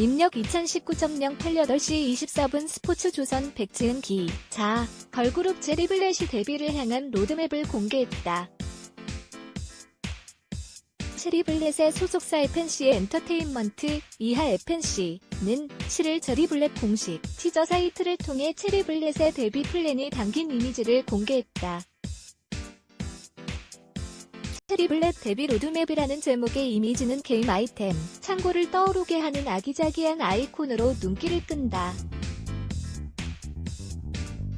입력 2019.0 8시 24분 스포츠 조선 백지은 기. 자, 걸그룹 제리블렛이 데뷔를 향한 로드맵을 공개했다. 체리블렛의 소속사 FNC 엔터테인먼트 이하 FNC는 7일 체리블렛 공식 티저 사이트를 통해 체리블렛의 데뷔 플랜이 담긴 이미지를 공개했다. 체리블렛 데뷔 로드맵이라는 제목의 이미지는 게임 아이템, 창고를 떠오르게 하는 아기자기한 아이콘으로 눈길을 끈다.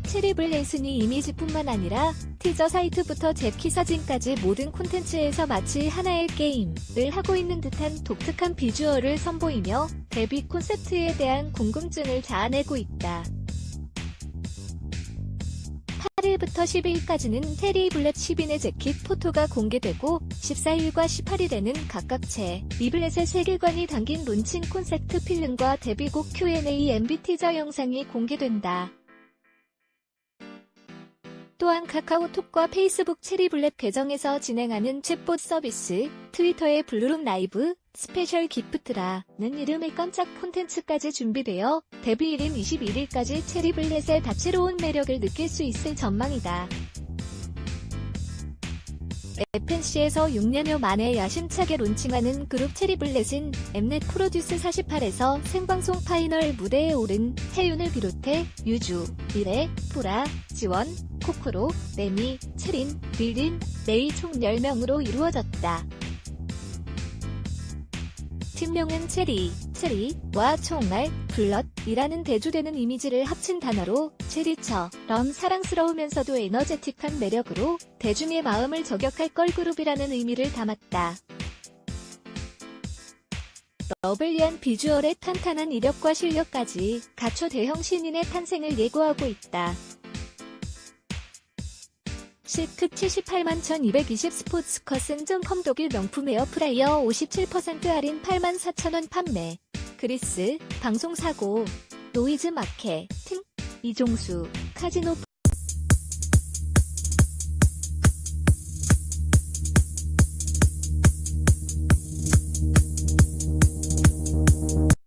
체리블렛은 이 이미지뿐만 아니라 티저 사이트부터 제키 사진까지 모든 콘텐츠에서 마치 하나의 게임을 하고 있는 듯한 독특한 비주얼을 선보이며 데뷔 콘셉트에 대한 궁금증을 자아내고 있다. 8일부터 12일까지는 테리 블렛 10인의 재킷 포토가 공개되고 14일과 18일에는 각각 제 리블렛의 세계관이 담긴 론칭 콘셉트 필름과 데뷔곡 Q&A 티저 영상이 공개된다. 또한 카카오톡과 페이스북 체리블렛 계정에서 진행하는 챗봇 서비스, 트위터의 블루룸 라이브, 스페셜 기프트라는 이름의 깜짝 콘텐츠까지 준비되어 데뷔일인 21일까지 체리블렛의 다채로운 매력을 느낄 수 있을 전망이다. FNC에서 6년여 만에 야심차게 론칭하는 그룹 체리블렛은 엠넷 프로듀스 48에서 생방송 파이널 무대에 오른 해윤을 비롯해 유주, 미래, 뿌라, 지원, 코코로, 레미, 체린, 빌린, 레이 총 10명으로 이루어졌다. 팀명은 체리, 체리와 총알, 블럿이라는 대조되는 이미지를 합친 단어로 체리처럼 사랑스러우면서도 에너제틱한 매력으로 대중의 마음을 저격할 걸그룹이라는 의미를 담았다. 러블리한 비주얼에 탄탄한 이력과 실력까지 갖춰 대형 신인의 탄생을 예고하고 있다. 시크 78만 1220 스포츠커슨.com 독일 명품 에어프라이어 57% 할인 8만 4천원 판매. 그리스, 방송사고, 노이즈 마케팅, 이종수, 카지노